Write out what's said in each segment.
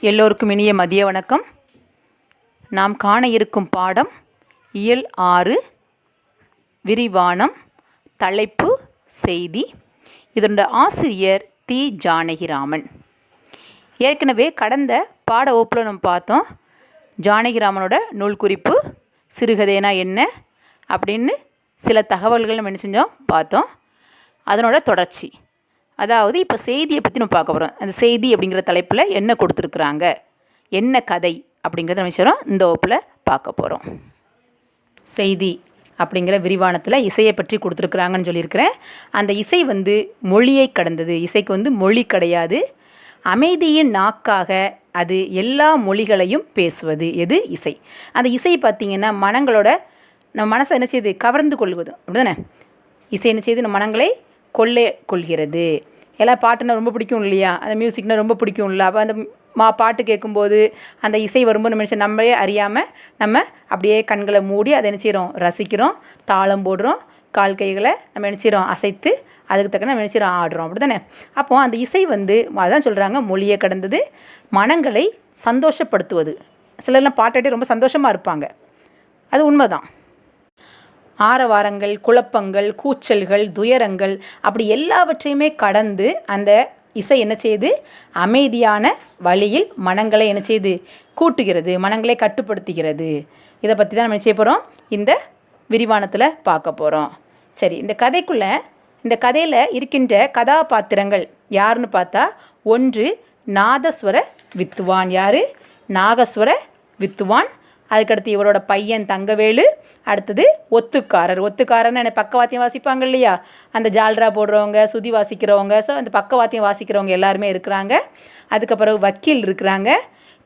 எல்லோருக்கும் இனிய மதிய வணக்கம். நாம் காண இருக்கும் பாடம் இயல் ஆறு விரிவானம் தலைப்பு செய்தி. இதனுடைய ஆசிரியர் தி. ஜானகிராமன். ஏற்கனவே கடந்த பாட ஓப்பில் நம்ம பார்த்தோம் ஜானகிராமனோட நூல் குறிப்பு சிறுகதைனா என்ன அப்படின்னு சில தகவல்கள் நம்ம என்ன செஞ்சோம்? பார்த்தோம். அதனோட தொடர்ச்சி. அதாவது இப்போ செய்தியை பற்றி நம்ம பார்க்க போகிறோம் அந்த செய்தி அப்படிங்கிற தலைப்பில் என்ன கொடுத்துருக்குறாங்க? என்ன கதை? அப்படிங்கிறத நம்ம சொல்கிறோம் இந்த வகுப்பில் பார்க்க போகிறோம் செய்தி அப்படிங்கிற விரிவானத்தில் இசையை பற்றி கொடுத்துருக்குறாங்கன்னு சொல்லியிருக்கிறேன். அந்த இசை வந்து மொழியை கடந்தது. இசைக்கு வந்து மொழி கிடையாது. அமைதியின் நாக்காக அது எல்லா மொழிகளையும் பேசுவது. எது? இசை. அந்த இசை பார்த்திங்கன்னா மனங்களோட நம்ம மனசை என்ன செய்யுது? கவர்ந்து கொள்வது. அப்படிதானே இசை என்ன செய்யுது? நம்ம மனங்களை கொள்ளை கொள்கிறது. எல்லாம் பாட்டுனா ரொம்ப பிடிக்கும் இல்லையா? அந்த மியூசிக்னால் ரொம்ப பிடிக்கும்ல அப்போ அந்த மா பாட்டு கேட்கும்போது அந்த இசை வரும்போது நம்ம நினச்சி நம்மளே அறியாமல் நம்ம அப்படியே கண்களை மூடி அதை நினச்சிடும் ரசிக்கிறோம் தாளம் போடுறோம் கால் கைகளை நம்ம நினச்சிடும் அசைத்து அதுக்கு தக்க நம்ம நினச்சிடும் ஆடுறோம். அப்படி தானே அப்போது அந்த இசை வந்து அதான் சொல்கிறாங்க மொழியை கடந்தது மனங்களை சந்தோஷப்படுத்துவது. சிலர்லாம் பாட்டாட்டி ரொம்ப சந்தோஷமாக இருப்பாங்க. அது உண்மைதான். ஆரவாரங்கள் குழப்பங்கள் கூச்சல்கள் துயரங்கள் அப்படி எல்லாவற்றையுமே கடந்து அந்த இசை என்ன செய்யுது? அமைதியான வழியில் மனங்களை என்ன செய்யுது? கூட்டுகிறது மனங்களை கட்டுப்படுத்துகிறது. இதை பற்றி தான் நம்ம என்ன செய்ய போகிறோம் இந்த விரிவானத்தில் பார்க்க போகிறோம் சரி இந்த கதைக்குள்ளே இந்த கதையில் இருக்கின்ற கதாபாத்திரங்கள் யாருன்னு பார்த்தா ஒன்று நாதஸ்வர வித்துவான். யார்? நாகஸ்வர வித்துவான். அதுக்கடுத்து இவரோட பையன் தங்கவேலு அடுத்தது ஒத்துக்காரர். ஒத்துக்காரர்னு என்ன பக்கவாத்தியம் வாசிப்பாங்க இல்லையா? அந்த ஜால்ரா போடுறவங்க சுதி வாசிக்கிறவங்க ஸோ அந்த பக்கவாத்தியம் வாசிக்கிறவங்க எல்லாருமே இருக்கிறாங்க. அதுக்கப்புறம் வக்கீல் இருக்கிறாங்க.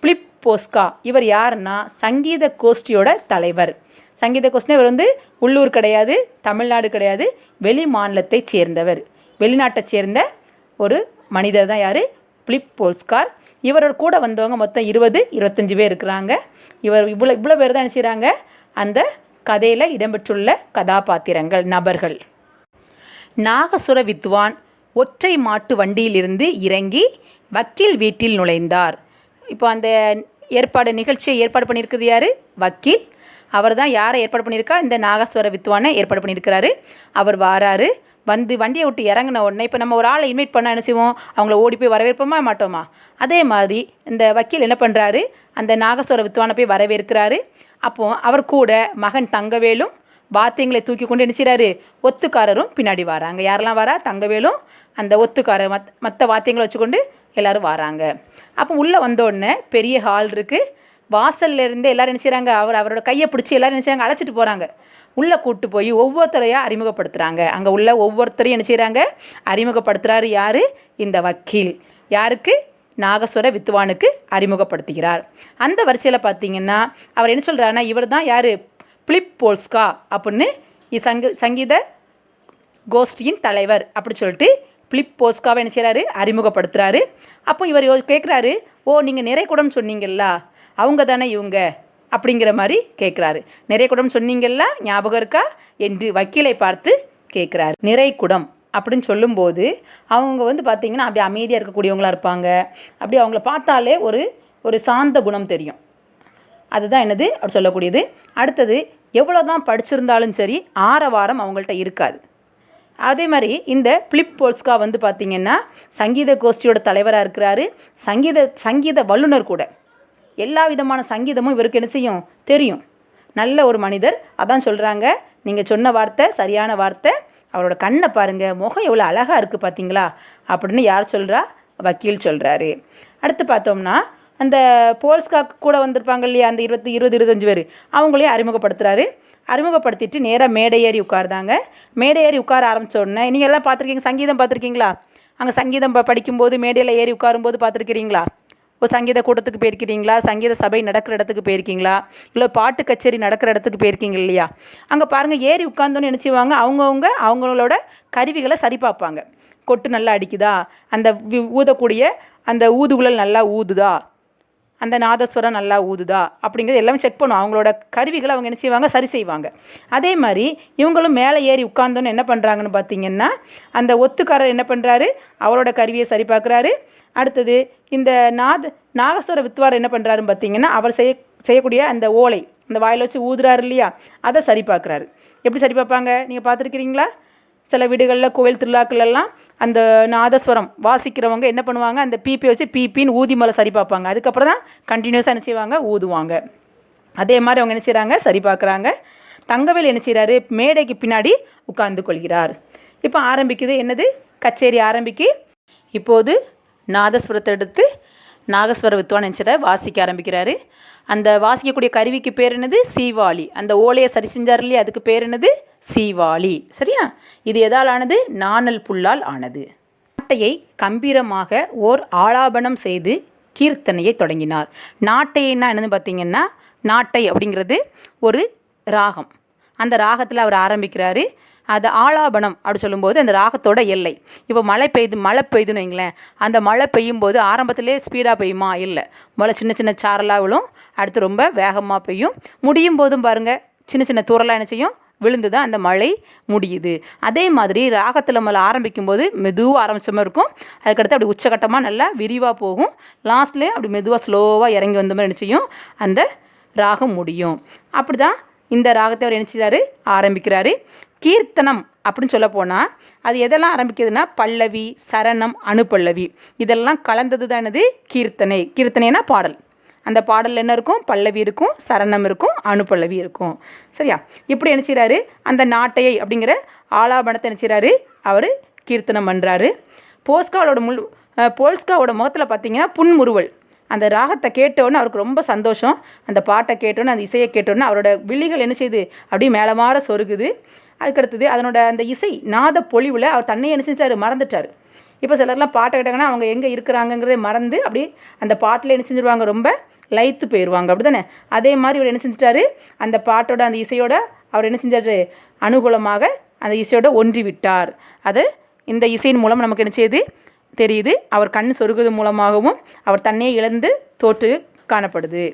பிளிப் போஸ்கா இவர் யாருன்னா சங்கீத கோஷ்டியோட தலைவர். சங்கீத கோஷ்டி இவர் வந்து உள்ளூர் கிடையாது தமிழ்நாடு கிடையாது வெளி மாநிலத்தை சேர்ந்தவர். வெளிநாட்டை சேர்ந்த ஒரு மனிதர் தான் யார்? பிளிப் போல்ஸ்கார் இவரோட கூட வந்தவங்க மொத்தம் இருபது இருபத்தஞ்சி பேர் இருக்கிறாங்க. இவர் இவ்வளோ இவ்வளோ பேர் தான் என்ன செய்கிறாங்க அந்த கதையில் இடம்பெற்றுள்ள கதாபாத்திரங்கள் நபர்கள். நாகசுர வித்வான் ஒற்றை மாட்டு வண்டியிலிருந்து இறங்கி வக்கீல் வீட்டில் நுழைந்தார். இப்போ அந்த ஏற்பாடு நிகழ்ச்சியை ஏற்பாடு பண்ணியிருக்குது யார்? வக்கீல். அவர் தான் யாரை ஏற்பாடு பண்ணியிருக்கா? இந்த நாகஸ்வர வித்வானை ஏற்பாடு பண்ணியிருக்கிறாரு. அவர் வாராரு. வந்து வண்டியை விட்டு இறங்கின உடனே இப்போ நம்ம ஒரு ஆளை இன்வைட் பண்ண என்ன செய்வோம்? அவங்கள ஓடி போய் வரவேற்போமா மாட்டோமா? அதே மாதிரி இந்த வக்கீல் என்ன பண்ணுறாரு அந்த நாகஸ்வர வித்வானை போய் வரவேற்கிறாரு. அப்போது அவர் கூட மகன் தங்கவேலும் வாத்தியங்களை தூக்கி கொண்டு என்ன ஒத்துக்காரரும் பின்னாடி வராங்க. யாரெல்லாம் வரா? தங்கவேலும். அந்த ஒத்துக்காரர் மத் மற்ற வாத்தியங்களை வச்சுக்கொண்டு எல்லோரும் வராங்க. அப்போ உள்ளே வந்தோடனே பெரிய ஹால் இருக்குது வாசல்லேருந்து எல்லோரும் நினச்சிறாங்க அவர் அவரோட கையை பிடிச்சி எல்லோரும் நினச்சாங்க அழைச்சிட்டு போகிறாங்க உள்ளே கூப்பிட்டு போய் ஒவ்வொருத்தரையாக அறிமுகப்படுத்துகிறாங்க அங்கே உள்ள ஒவ்வொருத்தரையும் என்ன செய்கிறாங்க அறிமுகப்படுத்துகிறாரு யார்? இந்த வக்கீல். யாருக்கு? நாகஸ்வர வித்துவானுக்கு அறிமுகப்படுத்துகிறார். அந்த வரிசையில் பார்த்தீங்கன்னா அவர் என்ன சொல்கிறாருன்னா இவர் தான் யார்? பிளிப் போல்ஸ்கா அப்படின்னு இ- சங்க சங்கீத கோஷ்டியின் தலைவர் அப்படி சொல்லிட்டு பிளிப் போஸ்காவை என்ன செய்கிறாரு அறிமுகப்படுத்துகிறாரு அப்போ இவர் கேட்குறாரு ஓ நீங்கள் நிறைகுடம் சொன்னீங்கல்ல? அவங்க தானே இவங்க. அப்படிங்கிற மாதிரி கேட்குறாரு நிறைகுடம் சொன்னீங்கல்ல ஞாபகம் இருக்கா? என்று வக்கீலை பார்த்து கேட்குறாரு நிறைகுடம் அப்படின்னு சொல்லும்போது அவங்க வந்து பார்த்திங்கன்னா அப்படி அமைதியாக இருக்கக்கூடியவங்களா இருப்பாங்க. அப்படி அவங்கள பார்த்தாலே ஒரு ஒரு சாந்த குணம் தெரியும். அதுதான் என்னது? அப்படி சொல்லக்கூடியது. அடுத்தது எவ்வளோ தான் படிச்சிருந்தாலும் சரி ஆரவாரம் அவங்கள்ட்ட இருக்காது. அதே மாதிரி இந்த பிலிப் போல்ஸ்கா வந்து பார்த்திங்கன்னா சங்கீத கோஷ்டியோட தலைவராக இருக்கிறாரு. சங்கீத சங்கீத வல்லுனர் கூட. எல்லா விதமான சங்கீதமும் இவருக்கு என்ன செய்யும்? தெரியும். நல்ல ஒரு மனிதர். அதான் சொல்கிறாங்க நீங்கள் சொன்ன வார்த்தை சரியான வார்த்தை. அவரோட கண்ணை பாருங்கள் முகம் எவ்வளோ அழகாக இருக்குது பார்த்தீங்களா அப்படின்னு யார் சொல்கிறா வக்கீல் சொல்கிறாரு அடுத்து பார்த்தோம்னா அந்த போல்ஸ்காக்கு கூட வந்திருப்பாங்க இல்லையா? அந்த இருபத்தி இருபது இருபத்தஞ்சு பேர். அவங்களையும் அறிமுகப்படுத்துகிறாரு அறிமுகப்படுத்திட்டு நேராக மேடை ஏறி உட்கார்ந்தாங்க மேடை ஏறி உட்கார ஆரம்பித்தோடனே நீங்கள் எல்லாம் பார்த்துருக்கீங்க? சங்கீதம் பார்த்துருக்கீங்களா? அங்கே சங்கீதம் ப- படிக்கும்போது மேடையில் ஏறி உட்காரும்போது பார்த்துருக்கிறீங்களா? இப்போ சங்கீத கூட்டத்துக்கு போயிருக்கிறீங்களா? சங்கீத சபை நடக்கிற இடத்துக்கு போயிருக்கீங்களா? இல்லை பாட்டு கச்சேரி நடக்கிற இடத்துக்கு போயிருக்கீங்க இல்லையா? அங்கே பாருங்கள் ஏறி உட்காந்தோன்னு நினச்சிவாங்க. அவங்கவுங்க அவங்களோட கருவிகளை சரி பார்ப்பாங்க. கொட்டு நல்லா அடிக்குதா? அந்த ஊதக்கூடிய அந்த ஊதுகுழல் நல்லா ஊதுதா? அந்த நாதஸ்வரம் நல்லா ஊதுதா அப்படிங்கிறது எல்லாமே செக் பண்ணுவோம். அவங்களோட கருவிகளை அவங்க என்ன செய்வாங்க? சரி செய்வாங்க. அதே மாதிரி இவங்களும் மேலே ஏறி உட்கார்ந்தோன்னு என்ன பண்ணுறாங்கன்னு பார்த்தீங்கன்னா அந்த ஒத்துக்காரர் என்ன பண்ணுறாரு அவரோட கருவியை சரி பார்க்குறாரு. அடுத்தது இந்த நாத நாகஸ்வர வித்வார் என்ன பண்ணுறாருன்னு பார்த்தீங்கன்னா அவர் செய்ய செய்யக்கூடிய அந்த ஓலை அந்த வாயில் வச்சு ஊதுறாரு இல்லையா? அதை சரி பார்க்குறாரு. எப்படி சரி பார்ப்பாங்க? நீங்கள் பார்த்துருக்கிறீங்களா? சில வீடுகளில் கோவில் திருவிழாக்கள்லாம் அந்த நாதஸ்வரம் வாசிக்கிறவங்க என்ன பண்ணுவாங்க? அந்த பிபி வச்சு பிபின்னு ஊதி மேலே சரி பார்ப்பாங்க. அதுக்கப்புறம் தான் கண்டினியூஸாக என்ன செய்வாங்க? ஊதுவாங்க. அதே மாதிரி அவங்க என்ன செய்கிறாங்க சரி பார்க்குறாங்க. தங்கவேல் என்ன செய்கிறாரு மேடைக்கு பின்னாடி உட்கார்ந்து கொள்கிறார். இப்போ ஆரம்பிக்குது என்னது? கச்சேரி ஆரம்பிக்கு. இப்போது நாதஸ்வரத்தை எடுத்து நாகஸ்வர வித்வான் நினச்சிட வாசிக்க ஆரம்பிக்கிறாரு. அந்த வாசிக்கக்கூடிய கருவிக்கு பேர் என்னது? சீவாளி. அந்த ஓலையை சரி செஞ்சார் இல்லையா? அதுக்கு பேர் என்னது? சீவாளி. சரியா? இது எதால் ஆனது? நாணல் புல்லால் ஆனது. நாட்டையை கம்பீரமாக ஓர் ஆலாபனம் செய்து கீர்த்தனையை தொடங்கினார். நாட்டையன்னா என்னன்னு பார்த்தீங்கன்னா நாட்டை அப்படிங்கிறது ஒரு ராகம். அந்த ராகத்தில் அவர் ஆரம்பிக்கிறாரு. அது ஆலாபனம் அப்படி சொல்லும்போது அந்த ராகத்தோட எல்லை. இப்போ மழை பெய்யுது மழை பெய்யுதுன்னு வைங்களேன் அந்த மழை பெய்யும் போது ஆரம்பத்திலே ஸ்பீடாக பெய்யுமா? இல்லை. முதல்ல சின்ன சின்ன சாரலாக விழும் அடுத்து ரொம்ப வேகமாக பெய்யும். முடியும் போதும் பாருங்கள் சின்ன சின்ன தூரலாக என்ன செய்யும்? விழுந்து தான் அந்த மழை முடியுது. அதே மாதிரி ராகத்தில் முதல்ல ஆரம்பிக்கும் போது மெதுவாக ஆரம்பித்த மாதிரி இருக்கும். அதுக்கடுத்து அப்படி உச்சகட்டமாக நல்லா விரிவாக போகும். லாஸ்ட்லேயே அப்படி மெதுவாக ஸ்லோவாக இறங்கி வந்த மாதிரி நினச்சியும் அந்த ராகம் முடியும். அப்படி தான் இந்த ராகத்தை அவர் என்ன ஆரம்பிக்கிறாரு. கீர்த்தனம் அப்படின்னு சொல்ல போனால் அது எதெல்லாம் ஆரம்பிக்குதுன்னா பல்லவி சரணம் அணுப்பல்லவி இதெல்லாம் கலந்தது தான் என்னது? கீர்த்தனை. கீர்த்தனைனா பாடல். அந்த பாடலில் என்ன இருக்கும்? பல்லவி இருக்கும் சரணம் இருக்கும் அணுப்பல்லவி இருக்கும். சரியா? இப்படி என்ன அந்த நாட்டையை அப்படிங்கிற ஆலாபனத்தை என்ன அவர் கீர்த்தனம் பண்ணுறாரு போஸ்காவோட முள் போல்ஸ்காவோட முகத்தில் பார்த்தீங்கன்னா புன்முறுவல். அந்த ராகத்தை கேட்டோன்னே அவருக்கு ரொம்ப சந்தோஷம். அந்த பாட்டை கேட்டோன்னே அந்த இசையை கேட்டோன்னே அவரோட விழிகள் என்ன செய்யுது அப்படியே மேலே மாற சொருகுது. அதுக்கடுத்தது அதனோட அந்த இசை நாத பொழிவில் அவர் தன்னையை என்ன செஞ்சார்? மறந்துட்டார். இப்போ சிலர்லாம் பாட்டை கேட்டாங்கன்னா அவங்க எங்கே இருக்கிறாங்கங்கிறதே மறந்து அப்படி அந்த பாட்டில் என்ன செஞ்சிருவாங்க? ரொம்ப லயித்து போயிடுவாங்க அப்படி தானே அதே மாதிரி இவர் என்ன செஞ்சிட்டாரு? அந்த பாட்டோட அந்த இசையோட அவர் என்ன செஞ்சார்? அனுகூலமாக அந்த இசையோட ஒன்றி விட்டார். அது இந்த இசையின் மூலம் நமக்கு என்ன செய்யுது? தெரியுது. அவர் கண் சொருகுவது மூலமாகவும் அவர் தன்னையே இழந்து தோற்று காணப்படுது.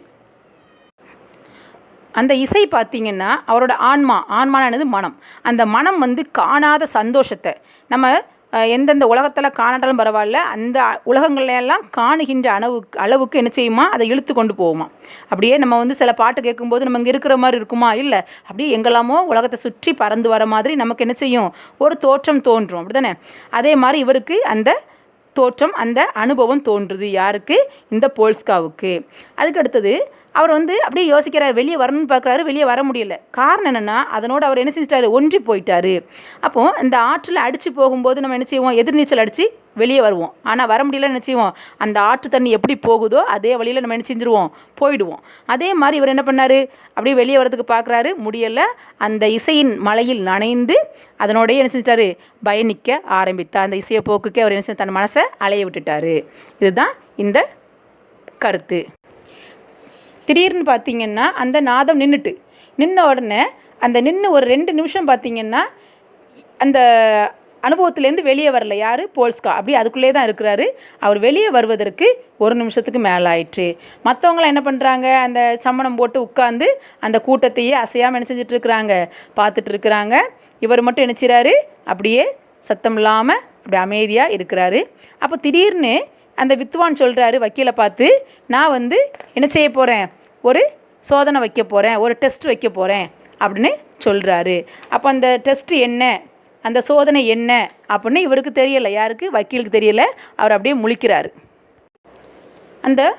அந்த இசை பார்த்திங்கன்னா அவரோட ஆன்மா ஆன்மானது மனம். அந்த மனம் வந்து காணாத சந்தோஷத்தை நம்ம எந்தெந்த உலகத்தில் காணாட்டாலும் பரவாயில்ல அந்த உலகங்களையெல்லாம் காணுகின்ற அளவுக்கு அளவுக்கு என்ன செய்யுமா? அதை இழுத்து கொண்டு போகுமா? அப்படியே நம்ம வந்து சில பாட்டு கேட்கும்போது நம்ம இங்கே இருக்கிற மாதிரி இருக்குமா? இல்லை. அப்படியே எங்கெல்லாமோ உலகத்தை சுற்றி பறந்து வர மாதிரி நமக்கு என்ன செய்யும்? ஒரு தோற்றம் தோன்றும். அப்படிதானே அதே மாதிரி இவருக்கு அந்த தோற்றம் அந்த அனுபவம் தோன்றுது யாருக்கு? இந்த போல்ஸ்காவுக்கு. அதுக்கு அடுத்தது அவர் வந்து அப்படியே யோசிக்கிறார் வெளியே வரணும்னு பார்க்குறாரு வெளியே வர முடியல. காரணம் என்னென்னா அதனோடு அவர் என்ன செஞ்சிட்டாரு? ஒன்றி போயிட்டாரு. அப்போது இந்த ஆற்றில் அடித்து போகும்போது நம்ம என்ன செய்வோம்? எதிர்நீச்சல் அடித்து வெளியே வருவோம். ஆனால் வர முடியல என்ன செய்வோம்? அந்த ஆற்று தண்ணி எப்படி போகுதோ அதே வழியில் நம்ம என்ன செஞ்சுருவோம்? போயிடுவோம். அதே மாதிரி இவர் என்ன பண்ணார்? அப்படியே வெளியே வரதுக்கு பார்க்குறாரு. முடியலை. அந்த இசையின் மலையில் நனைந்து அதனோடய என்ன செஞ்சிட்டாரு? பயணிக்க ஆரம்பித்தார் அந்த இசையை போக்குக்கே அவர் என்ன செஞ்சு தன் மனசை அலைய விட்டுட்டாரு. இதுதான் இந்த கருத்து. திடீர்னு பார்த்தீங்கன்னா அந்த நாதம் நின்றுட்டு நின்ன உடனே அந்த நின்று ஒரு ரெண்டு நிமிஷம் பார்த்தீங்கன்னா அந்த அனுபவத்துலேருந்து வெளியே வரல யார்? போல்ஸ்கா. அப்படி அதுக்குள்ளே தான் இருக்கிறாரு. அவர் வெளியே வருவதற்கு ஒரு நிமிஷத்துக்கு மேலே ஆயிடுச்சு மற்றவங்களாம் என்ன பண்ணுறாங்க அந்த சம்மணம் போட்டு உட்காந்து அந்த கூட்டத்தையே அசையாமல் என்ன செஞ்சுட்டு இருக்கிறாங்க பார்த்துட்டு இருக்கிறாங்க இவர் மட்டும் நினச்சிறாரு அப்படியே சத்தம் இல்லாமல் அப்படி அமைதியாக இருக்கிறாரு. அப்போ திடீர்னு அந்த வித்வான் சொல்கிறாரு வக்கீலை பார்த்து நான் வந்து என்ன செய்ய போகிறேன் ஒரு சோதனை வைக்க போகிறேன் ஒரு டெஸ்ட் வைக்க போகிறேன் அப்படின்னு சொல்கிறாரு அப்போ அந்த டெஸ்ட்டு என்ன? அந்த சோதனை என்ன? அப்படின்னு இவருக்கு தெரியலை. யாருக்கு? வக்கீலுக்கு தெரியல. அவர் அப்படியே முழிக்கிறாரு. அந்த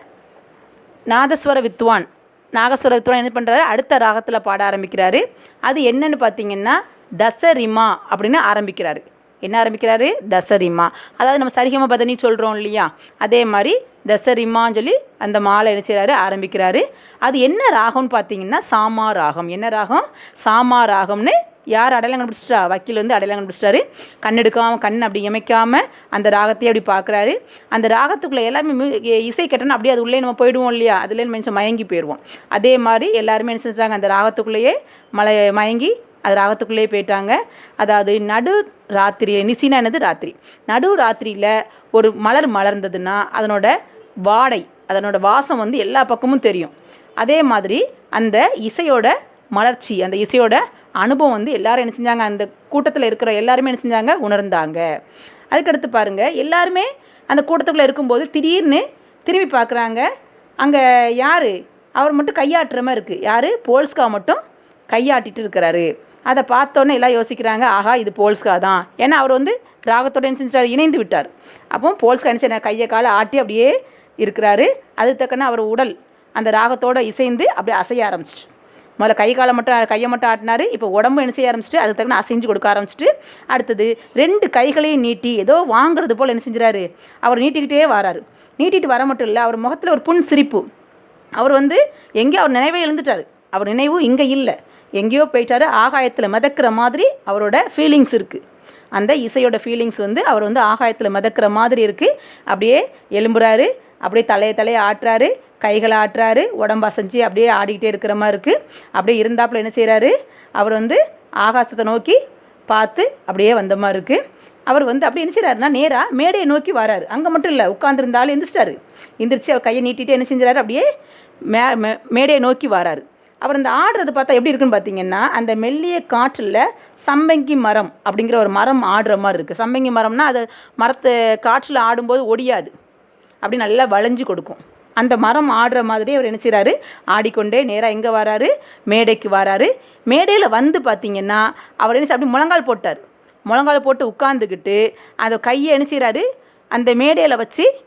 நாதஸ்வர வித்வான் நாகஸ்வர வித்வான் என்ன பண்ணுறாரு அடுத்த ராகத்தில் பாட ஆரம்பிக்கிறாரு. அது என்னன்னு பார்த்தீங்கன்னா தசரிமா அப்படின்னு ஆரம்பிக்கிறாரு. என்ன ஆரம்பிக்கிறாரு? தசரிமா. அதாவது நம்ம சரிகம பதனி சொல்கிறோம் இல்லையா? அதே மாதிரி தசரிமான்னு சொல்லி அந்த மாலை என்ன செய்கிறாரு ஆரம்பிக்கிறாரு. அது என்ன ராகம்னு பார்த்தீங்கன்னா சாமா ராகம். என்ன ராகம்? சாமா ராகம்னு யார் அடையாளம் கண்டுபிடிச்சிட்டா? வக்கீல் வந்து அடையாளம் கண்டுபிடிச்சிட்டாரு. கண் எடுக்காமல் கண் அப்படி இமைக்காமல் அந்த ராகத்தையே அப்படி பார்க்குறாரு. அந்த ராகத்துக்குள்ளே எல்லாமே இசை கேட்டோன்னா அப்படியே அது உள்ளே நம்ம போயிடுவோம் இல்லையா? அதுலேயே மனுஷன் மயங்கி போயிடுவோம் அதே மாதிரி எல்லாருமே என்ன செஞ்சாங்க அந்த ராகத்துக்குள்ளேயே மலை மயங்கி அது ராகத்துக்குள்ளேயே போயிட்டாங்க. அதாவது நடு ராத்திரி நிசினா என்னது? ராத்திரி. நடு ராத்திரியில் ஒரு மலர் மலர்ந்ததுன்னா அதனோட வாடை அதனோட வாசம் வந்து எல்லா பக்கமும் தெரியும். அதே மாதிரி அந்த இசையோட மலர்ச்சி அந்த இசையோட அனுபவம் வந்து எல்லாரும் என்ன செஞ்சாங்க? அந்த கூட்டத்தில் இருக்கிற எல்லாருமே என்ன செஞ்சாங்க? உணர்ந்தாங்க. அதுக்கடுத்து பாருங்கள் எல்லாருமே அந்த கூட்டத்துக்குள்ளே இருக்கும்போது திடீர்னு திரும்பி பார்க்குறாங்க அங்கே யார்? அவர் மட்டும் கையாட்டுற மாதிரி இருக்குது யார்? போல்ஸ்கா மட்டும் கையாட்டிட்டு இருக்கிறாரு. அதை பார்த்தோன்னே எல்லாம் யோசிக்கிறாங்க ஆஹா இது போல்ஸ்கா தான். ஏன்னா அவர் வந்து ராகத்தோட என்ன செஞ்சிட்டார் இணைந்து விட்டார். அப்போ போல்ஸ்கா என்ன கையை காலை ஆட்டி அப்படியே இருக்கிறாரு. அதுக்கு தக்கன அவர் உடல் அந்த ராகத்தோட இசைந்து அப்படியே அசைய ஆரம்பிச்சிட்டு முதல்ல கை காலை மட்டும் கையை மட்டும் ஆட்டினாரு. இப்போ உடம்பு என்ன செய்ய ஆரம்பிச்சிட்டு அதுக்கு தக்கன அசைஞ்சு கொடுக்க ஆரம்பிச்சிட்டு அடுத்தது ரெண்டு கைகளையும் நீட்டி ஏதோ வாங்குறது போல் என்ன செஞ்சுறாரு அவர் நீட்டிக்கிட்டே வராரு. நீட்டிட்டு வர மட்டும் இல்லை அவர் முகத்தில் ஒரு புன் சிரிப்பு அவர் வந்து எங்கேயோ அவர் நினைவே எழுந்துட்டார் அவர் நினைவு இங்கே இல்லை. எங்கேயோ போயிட்டாரு ஆகாயத்தில் மிதக்கிற மாதிரி அவரோட ஃபீலிங்ஸ் இருக்குது அந்த இசையோட ஃபீலிங்ஸ் வந்து அவர் வந்து ஆகாயத்தில் மிதக்கிற மாதிரி இருக்குது அப்படியே எலும்புறாரு அப்படியே தலையை தலையை ஆட்டுறாரு கைகளை ஆட்டுறாரு உடம்பு அசைஞ்சு அப்படியே ஆடிக்கிட்டே இருக்கிற மாதிரி இருக்குது அப்படியே இருந்தாப்புல என்ன செய்கிறாரு அவர் வந்து ஆகாசத்தை நோக்கி பார்த்து அப்படியே வந்த மாதிரி இருக்குது அவர் வந்து அப்படி என்ன செய்கிறாருன்னா நேராக மேடையை நோக்கி வராரு. அங்கே மட்டும் இல்லை உட்காந்துருந்தாலும் எந்திரிச்சிட்டாரு. எந்திரிச்சு அவர் கையை நீட்டிட்டு என்ன செஞ்சுறாரு அப்படியே மே மே- மேடையை நோக்கி வராரு. அப்புறம் இந்த ஆடுறது பார்த்தா எப்படி இருக்குன்னு பார்த்தீங்கன்னா அந்த மெல்லிய காற்றில் சம்பங்கி மரம் அப்படிங்கிற ஒரு மரம் ஆடுற மாதிரி இருக்குது சம்பங்கி மரம்னா அது மரத்தை காற்றில் ஆடும்போது ஒடியாது. அப்படி நல்லா வளைஞ்சு கொடுக்கும். அந்த மரம் ஆடுற மாதிரி அவர் என்ன ஆடிக்கொண்டே நேராக எங்கே வராரு? மேடைக்கு வராரு. மேடையில் வந்து பார்த்தீங்கன்னா அவர் என்ன செய்ய- அப்படி முழங்கால் போட்டார். முழங்கால் போட்டு உட்காந்துக்கிட்டு அந்த கையை என்ன அந்த மேடையில் வச்சு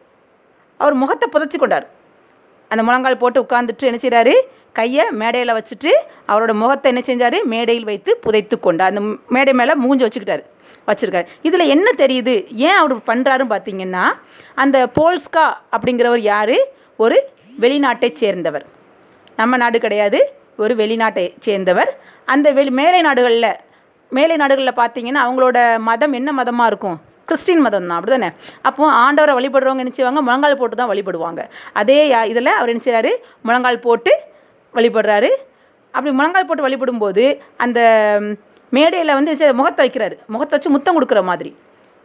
அவர் முகத்தை புதைச்சி கொண்டார். அந்த முழங்கால் போட்டு உட்காந்துட்டு என்ன செய்கிறாரு கையை மேடையில் வச்சுட்டு அவரோட முகத்தை என்ன செஞ்சார்? மேடையில் வைத்து புதைத்து கொண்டார். அந்த மேடை மேலே மூஞ்சி வச்சுக்கிட்டாரு. வச்சுருக்காரு. இதில் என்ன தெரியுது? ஏன் அவர் பண்ணுறாருன்னு பார்த்தீங்கன்னா அந்த போல்ஸ்கா அப்படிங்கிறவர் யார்? ஒரு வெளிநாட்டை சேர்ந்தவர். நம்ம நாடு கிடையாது. ஒரு வெளிநாட்டை சேர்ந்தவர். அந்த வெளி மேலை நாடுகளில் மேலை நாடுகளில் பார்த்தீங்கன்னா அவங்களோட மதம் என்ன மதமாக இருக்கும்? கிறிஸ்டின் மதம் தான் அப்படி தானே அப்போ ஆண்டவரை வழிபடுறவங்க என்ன செய்வாங்க? முழங்கால் போட்டு தான் வழிபடுவாங்க. அதே இதில் அவர் என்ன முழங்கால் போட்டு வழிபடுறாரு. அப்படி முழங்கால் போட்டு வழிபடும்போது அந்த மேடையில் வந்து முகத்தை வைக்கிறாரு. முகத்தை வச்சு முத்தம் கொடுக்குற மாதிரி.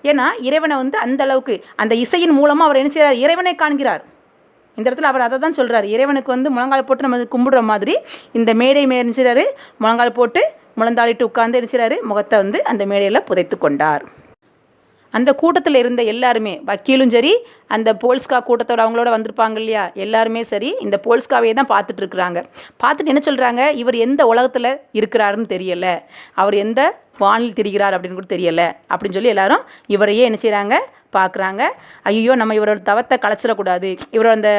ஏன்னா இறைவனை வந்து அந்த அளவுக்கு அந்த இசையின் மூலமாக அவர் என்ன செய்கிறார் இறைவனை காண்கிறார். இந்த இடத்துல அவர் அதை தான் சொல்கிறார் இறைவனுக்கு வந்து முழங்கால் போட்டு நம்ம கும்பிடுற மாதிரி இந்த மேடை மே முழங்கால் போட்டு முழந்தாளிட்டு உட்கார்ந்து நினைச்சாரு முகத்தை வந்து அந்த மேடையில் புதைத்து கொண்டார். அந்த கூட்டத்தில் இருந்த எல்லாருமே வக்கீலும் சரி அந்த போல்ஸ்கா கூட்டத்தோட அவங்களோட வந்திருப்பாங்க இல்லையா? எல்லாருமே சரி இந்த போல்ஸ்காவே தான் பார்த்துட்டு இருக்கிறாங்க பார்த்துட்டு என்ன சொல்கிறாங்க இவர் எந்த உலகத்தில் இருக்கிறாருன்னு தெரியலை. அவர் எந்த வானில் திரிகிறார் அப்படின்னு கூட தெரியலை. அப்படின்னு சொல்லி எல்லாரும் இவரையே என்ன செய்கிறாங்க பார்க்குறாங்க. ஐயோ நம்ம இவரோட தவத்தை கலைச்சிடக்கூடாது. இவரோட அந்த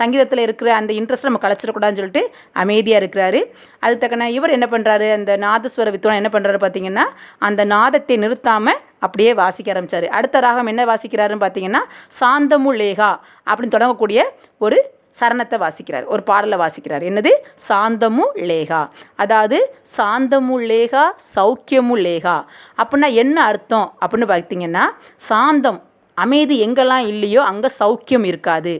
சங்கீதத்தில் இருக்கிற அந்த இன்ட்ரெஸ்ட் நம்ம கலைச்சிடக்கூடாதுன்னு சொல்லிட்டு அமைதியாக இருக்கிறாரு. அது தக்கன இவர் என்ன பண்ணுறாரு அந்த நாதஸ்வர வித்வான் என்ன பண்ணுறாரு பார்த்தீங்கன்னா அந்த நாதத்தை நிறுத்தாமல் அப்படியே வாசிக்க ஆரம்பித்தார் அடுத்த ராகம் என்ன வாசிக்கிறாருன்னு பார்த்தீங்கன்னா சாந்தமு லேகா அப்படின்னு தொடங்கக்கூடிய ஒரு சரணத்தை வாசிக்கிறார். ஒரு பாடலை வாசிக்கிறார். என்னது? சாந்தமு லேகா அதாவது சாந்தமு லேகா சௌக்கியமு லேகா அப்படின்னா என்ன அர்த்தம் அப்படின்னு பார்த்தீங்கன்னா சாந்தம் அமைதி எங்கெல்லாம் இல்லையோ அங்கே சௌக்கியம் இருக்காது.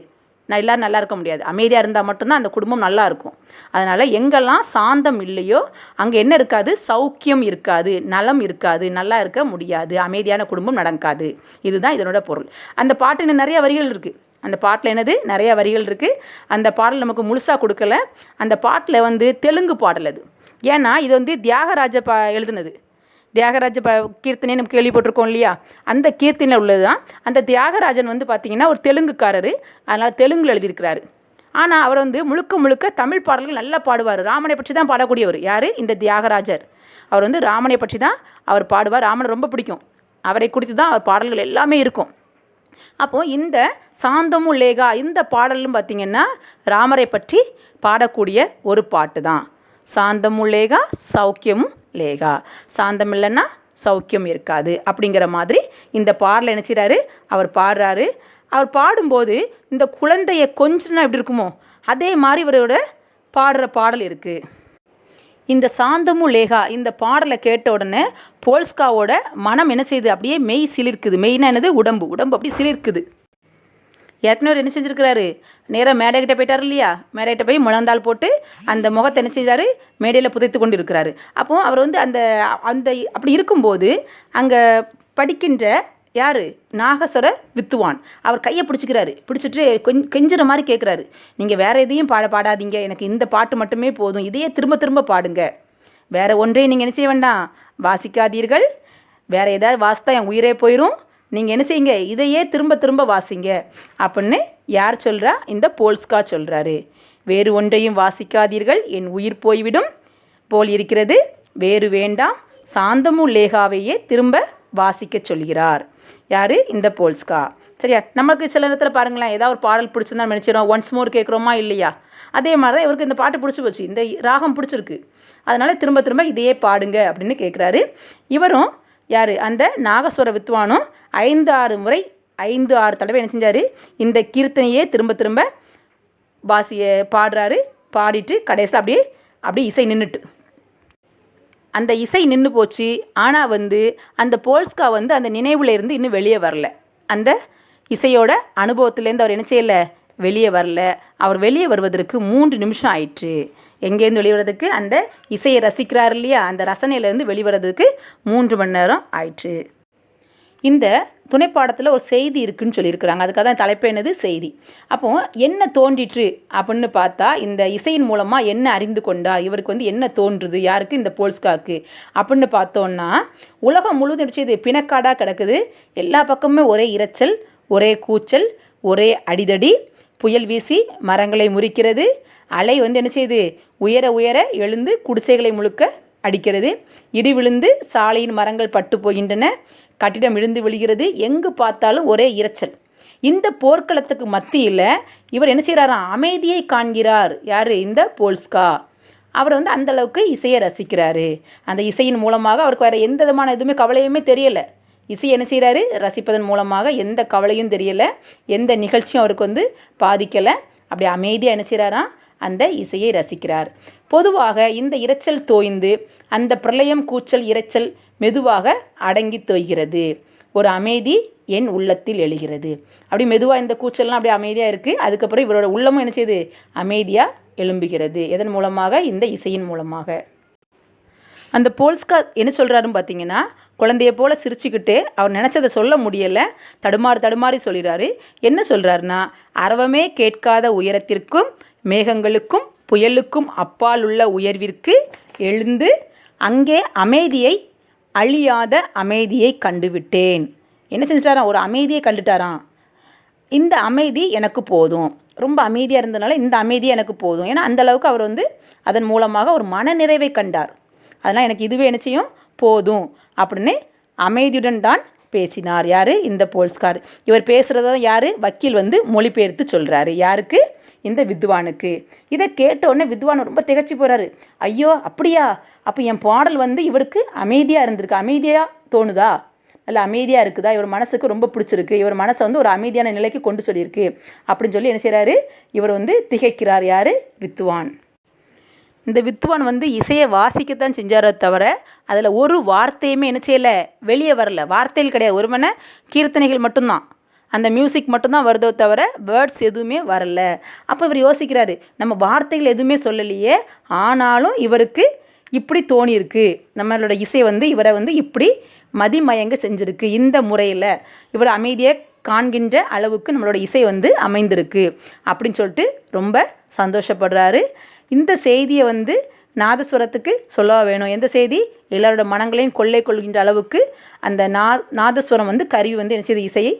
எல்லோரும் நல்லா இருக்க முடியாது. அமைதியாக இருந்தால் மட்டும்தான் அந்த குடும்பம் நல்லா இருக்கும். அதனால் எங்கெல்லாம் சாந்தம் இல்லையோ அங்கே என்ன இருக்காது? சௌக்கியம் இருக்காது. நலம் இருக்காது. நல்லா இருக்க முடியாது. அமைதியான குடும்பம் நடக்காது. இதுதான் இதனோட பொருள். அந்த பாட்டுன்னு நிறைய வரிகள் இருக்குது அந்த பாட்டில் என்னது? நிறைய வரிகள் இருக்குது அந்த பாடல் நமக்கு முழுசாக கொடுக்கல. அந்த பாட்டில் வந்து தெலுங்கு பாடல் அது. ஏன்னா இது வந்து தியாகராஜ பா எழுதுனது. தியாகராஜ ப கீர்த்தனை நம்ம கேள்விப்பட்டிருக்கோம் இல்லையா? அந்த கீர்த்தனை உள்ளது தான் அந்த தியாகராஜன் வந்து பார்த்திங்கன்னா ஒரு தெலுங்குக்காரர். அதனால் தெலுங்கில் எழுதியிருக்கிறாரு. ஆனால் அவர் வந்து முழுக்க முழுக்க தமிழ் பாடல்கள் நல்லா பாடுவார். ராமனை பற்றி தான் பாடக்கூடியவர். யார்? இந்த தியாகராஜர். அவர் வந்து ராமனை பற்றி தான் அவர் பாடுவார். ராமனை ரொம்ப பிடிக்கும். அவரை குறித்து தான் அவர் பாடல்கள் எல்லாமே இருக்கும். அப்போது இந்த சாந்தமு லேகா இந்த பாடலும் பார்த்திங்கன்னா ராமரை பற்றி பாடக்கூடிய ஒரு பாட்டு தான் சாந்தமு லேகா சௌக்கியமும் லேகா. சாந்தம் இல்லைன்னா சௌக்கியம் இருக்காது அப்படிங்கிற மாதிரி இந்த பாடலை நினச்சிறாரு அவர் பாடுறாரு. அவர் பாடும்போது இந்த குழந்தைய கொஞ்சம்னா எப்படி இருக்குமோ அதே மாதிரி இவரோட பாடுற பாடல் இருக்குது இந்த சாந்தமும் லேகா இந்த பாடலை கேட்ட உடனே போல்ஸ்காவோட மனம் என்ன செய்யுது அப்படியே மெய் சிலிர்க்குது. மெயினாக என்னது? உடம்பு. உடம்பு அப்படியே சிலிர்க்குது. ஏற்கனவே என்ன செஞ்சுருக்கிறாரு? நேராக மேடைக்கிட்ட போயிட்டார் இல்லையா? மேடைகிட்ட போய் முழந்தால் போட்டு அந்த முகத்தை என்ன செஞ்சாரு மேடையில் புதைத்து கொண்டு இருக்கிறாரு அப்போது அவர் வந்து அந்த அந்த அப்படி இருக்கும்போது அங்கே படிக்கின்ற யார்? நாகஸ்வர வித்துவான். அவர் கையை பிடிச்சிக்கிறாரு. பிடிச்சிட்டு கொஞ்ச கெஞ்சுற மாதிரி கேட்குறாரு நீங்கள் வேறு எதையும் பாட பாடாதீங்க. எனக்கு இந்த பாட்டு மட்டுமே போதும். இதையே திரும்ப திரும்ப பாடுங்க. வேறு ஒன்றையும் நீங்கள் என்ன செய்ய வேண்டாம். வாசிக்காதீர்கள். வேறு ஏதாவது வாசித்தா என் உயிரே போயிடும் நீங்கள் என்ன செய்யுங்க? இதையே திரும்ப திரும்ப வாசிங்க. அப்படின்னு யார் சொல்கிறா இந்த போல்ஸ்கா சொல்கிறாரு வேறு ஒன்றையும் வாசிக்காதீர்கள். என் உயிர் போய்விடும் போல் இருக்கிறது. வேறு வேண்டாம். சாந்தமு லேகாவையே திரும்ப வாசிக்க சொல்கிறார். யார்? இந்த போல்ஸ்கா. சரியா? நமக்கு சில நேரத்தில் பாருங்களேன் ஏதாவது ஒரு பாடல் பிடிச்சிருந்தா நம்ம நினச்சிடும் ஒன்ஸ் மோர் கேட்குறோமா இல்லையா? அதே மாதிரி தான் இவருக்கு இந்த பாட்டு பிடிச்சி போச்சு. இந்த ராகம் பிடிச்சிருக்கு. அதனால் திரும்ப திரும்ப இதையே பாடுங்க அப்படின்னு கேட்குறாரு இவரும் யார்? அந்த நாகஸ்வர வித்வானும் ஐந்து ஆறு முறை ஐந்து ஆறு தடவை என்ன செஞ்சார்? இந்த கீர்த்தனையே திரும்ப திரும்ப வாசிய பாடுறாரு. பாடிட்டு கடைசியில் அப்படியே அப்படியே இசை நின்றுட்டு அந்த இசை நின்று போச்சு. ஆனால் வந்து அந்த போல்ஸ்கா வந்து அந்த நினைவுல இருந்து இன்னும் வெளியே வரல. அந்த இசையோட அனுபவத்துலேருந்து அவர் என்ன செய்யலை? வெளியே வரல. அவர் வெளியே வருவதற்கு மூன்று நிமிஷம் ஆயிற்று. எங்கேருந்து வெளிவரதுக்கு? அந்த இசையை ரசிக்கிறார் இல்லையா? அந்த ரசனையிலேருந்து வெளிவரதுக்கு மூன்று மணி நேரம் ஆயிற்று. இந்த துணைப்பாடத்தில் ஒரு செய்தி இருக்குதுன்னு சொல்லியிருக்கிறாங்க. அதுக்காக தான் தலைப்பு என்னது? செய்தி. அப்போ என்ன தோன்றிற்று அப்படின்னு பார்த்தா இந்த இசையின் மூலமாக என்ன அறிந்து கொண்டா இவருக்கு வந்து என்ன தோன்றுது? யாருக்கு? இந்த போல்ஸ்காக்கு. அப்படின்னு பார்த்தோன்னா உலகம் முழுவதும் இது பிணக்காடாக கிடக்குது. எல்லா பக்கமுமே ஒரே இரைச்சல் ஒரே கூச்சல் ஒரே அடிதடி புயல் வீசி மரங்களை முறிக்கிறது. அலை வந்து என்ன செய்யுது உயர உயர எழுந்து குடிசைகளை முழுக்க அடிக்கிறது. இடி விழுந்து சாலையின் மரங்கள் பட்டு போகின்றன. கட்டிடம் விழுந்து விழுகிறது. எங்கு பார்த்தாலும் ஒரே இரைச்சல். இந்த போர்க்களத்துக்கு மத்தியில் இவர் என்ன செய்கிறாராம் அமைதியை காண்கிறார். யார்? இந்த போல்ஸ்கா. அவர் வந்து அந்த அளவுக்கு இசையை ரசிக்கிறாரு. அந்த இசையின் மூலமாக அவருக்கு வேறு எந்த விதமான எதுவுமே கவலையுமே தெரியலை. இசை என்ன செய்கிறாரு ரசிப்பதன் மூலமாக எந்த கவலையும் தெரியலை எந்த நிகழ்ச்சியும் அவருக்கு வந்து பாதிக்கலை. அப்படி அமைதியாக என்ன செய்கிறாராம் அந்த இசையை ரசிக்கிறார். பொதுவாக இந்த இரைச்சல் தோய்ந்து அந்த பிரளயம் கூச்சல் இரைச்சல் மெதுவாக அடங்கி தோய்கிறது. ஒரு அமைதி என் உள்ளத்தில் எழுகிறது. அப்படி மெதுவாக இந்த கூச்சல்லாம் அப்படியே அமைதியாக இருக்குது அதுக்கப்புறம் இவரோட உள்ளமும் என்ன செய்யுது? அமைதியாக எழும்புகிறது. எதன் மூலமாக? இந்த இசையின் மூலமாக. அந்த போல்ஸ்கா என்ன சொல்கிறாருன்னு பார்த்தீங்கன்னா குழந்தைய போல் சிரிச்சுக்கிட்டு அவர் நினச்சதை சொல்ல முடியலை. தடுமாறு தடுமாறி சொல்கிறாரு என்ன சொல்கிறாருன்னா அறவமே கேட்காத உயரத்திற்கும் மேகங்களுக்கும் புயலுக்கும் அப்பால் உள்ள உயர்விற்கு எழுந்து அங்கே அமைதியை அழியாத அமைதியை கண்டுவிட்டேன். என்ன செஞ்சிட்டாராம்? ஒரு அமைதியை கண்டுட்டாராம். இந்த அமைதி எனக்கு போதும். ரொம்ப அமைதியாக இருந்ததுனால இந்த அமைதி எனக்கு போதும். ஏன்னா அந்த அளவுக்கு அவர் வந்து அதன் மூலமாக ஒரு மனநிறைவை கண்டார். அதனால் எனக்கு இதுவே என்ன செய்யும் போதும் அப்படின்னு அமைதியுடன் தான் பேசினார். யார்? இந்த போல்ஸ்கார். இவர் பேசுகிறத யார்? வக்கீல் வந்து மொழிபெயர்த்து சொல்கிறாரு யாருக்கு? இந்த வித்வானுக்கு. இதை கேட்டோடனே வித்வான் ரொம்ப திகச்சு போகிறாரு ஐயோ அப்படியா? அப்போ என் பாடல் வந்து இவருக்கு அமைதியாக இருந்திருக்கு. அமைதியாக தோணுதா? நல்ல அமைதியாக இருக்குதா? இவர் மனசுக்கு ரொம்ப பிடிச்சிருக்கு. இவர் மனசை வந்து ஒரு அமைதியான நிலைக்கு கொண்டு சொல்லியிருக்கு. அப்படின்னு சொல்லி என்ன செய்கிறாரு இவர் வந்து திகைக்கிறார். யார்? வித்வான். இந்த வித்துவான் வந்து இசையை வாசிக்கத்தான் செஞ்சாரோ தவிர அதில் ஒரு வார்த்தையுமே என்ன செய்யலை? வெளியே வரல. வார்த்தையில் கிடையாது. ஒரு மன கீர்த்தனைகள் மட்டும்தான். அந்த மியூசிக் மட்டும்தான் வருதோ தவிர வேர்ட்ஸ் எதுவுமே வரல. அப்போ இவர் யோசிக்கிறாரு நம்ம வார்த்தைகள் எதுவுமே சொல்லலையே ஆனாலும் இவருக்கு இப்படி தோணியிருக்கு. நம்மளோட இசை வந்து இவரை வந்து இப்படி மதிமயங்க செஞ்சுருக்கு. இந்த முறையில் இவர் அமைதியை காண்கின்ற அளவுக்கு நம்மளோட இசை வந்து அமைந்திருக்கு. அப்படின்னு சொல்லிட்டு ரொம்ப சந்தோஷப்படுறாரு. இந்த செய்தியை வந்து நாதஸ்வரத்துக்கு சொல்ல வேணும். எந்த செய்தி? எல்லாரோட மனங்களையும் கொள்ளை கொள்கின்ற அளவுக்கு அந்த நா நாதஸ்வரம் வந்து கருவி வந்து என்ன செய்து? இசையை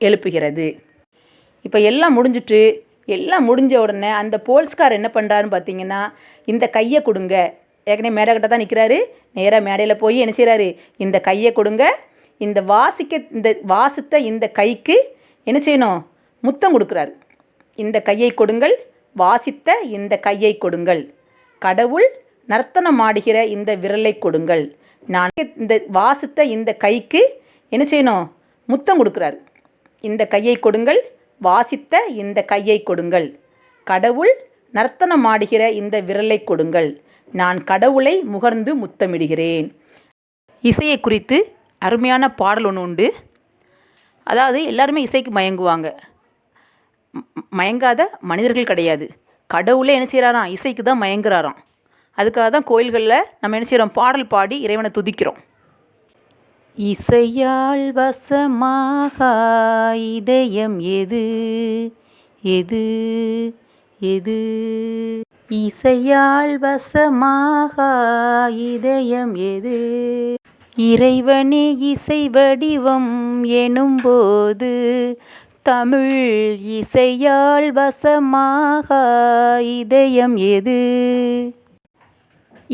எழுப்புகிறது. இப்போ எல்லாம் முடிஞ்சிட்டு எல்லாம் முடிஞ்ச உடனே அந்த போல்ஸ்கார் என்ன பண்ணுறாருன்னு பார்த்தீங்கன்னா இந்த கையை கொடுங்க. ஏற்கனவே மேடைக்கிட்ட தான் நிற்கிறாரு நேராக மேடையில் போய் என்ன செய்கிறாரு இந்த கையை கொடுங்க. இந்த வாசிக்க இந்த வாசித்த இந்த கைக்கு என்ன செய்யணும்? முத்தம் கொடுக்குறாரு. இந்த கையை கொடுங்கள். வாசித்த இந்த கையை கொடுங்கள். கடவுள் நர்த்தனம் ஆடுகிற இந்த விரலை கொடுங்கள். நான் இந்த வாசித்த இந்த கைக்கு என்ன செய்யணும்? முத்தம் கொடுக்குறாரு. இந்த கையை கொடுங்கள். வாசித்த இந்த கையை கொடுங்கள். கடவுள் நர்த்தனம் ஆடுகிற இந்த விரலை கொடுங்கள். நான் கடவுளை முகர்ந்து முத்தமிடுகிறேன். இசையை குறித்து அருமையான பாடல் ஒன்று உண்டு. அதாவது எல்லாருமே இசைக்கு மயங்குவாங்க. மயங்காத மனிதர்கள் கிடையாது. கடவுளே என்ன செய்கிறாராம் இசைக்கு தான் மயங்குறாராம். அதுக்காக தான் கோயில்களில் நம்ம என்ன செய்கிறோம் பாடல் பாடி இறைவனை துதிக்கிறோம். இசையால் வசமாக இதயம் எது? எது? எது? இசையால் வசமாக இதயம் எது? இறைவனே இசை வடிவம் எனும்போது தமிழ் இசையால் வசமாக இதயம் எது?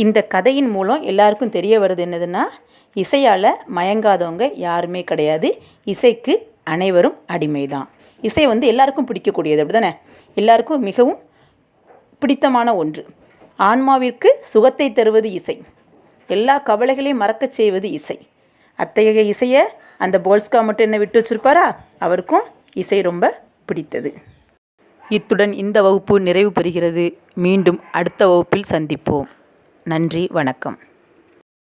இந்த கதையின் மூலம் எல்லாருக்கும் தெரிய வருது என்னதுன்னா இசையால் மயங்காதவங்க யாருமே கிடையாது. இசைக்கு அனைவரும் அடிமை தான் இசை வந்து எல்லாருக்கும் பிடிக்கக்கூடியது அப்படி தானே எல்லாருக்கும் மிகவும் பிடித்தமான ஒன்று. ஆன்மாவிற்கு சுகத்தை தருவது இசை. எல்லா கவலைகளையும் மறக்கச் செய்வது இசை. அத்தகைய இசையை அந்த போல்ஸ்கா மட்டும் என்ன விட்டு வச்சுருப்பாரா? அவருக்கும் இசை ரொம்ப பிடித்தது. இத்துடன் இந்த வகுப்பு நிறைவு பெறுகிறது. மீண்டும் அடுத்த வகுப்பில் சந்திப்போம். நன்றி வணக்கம்.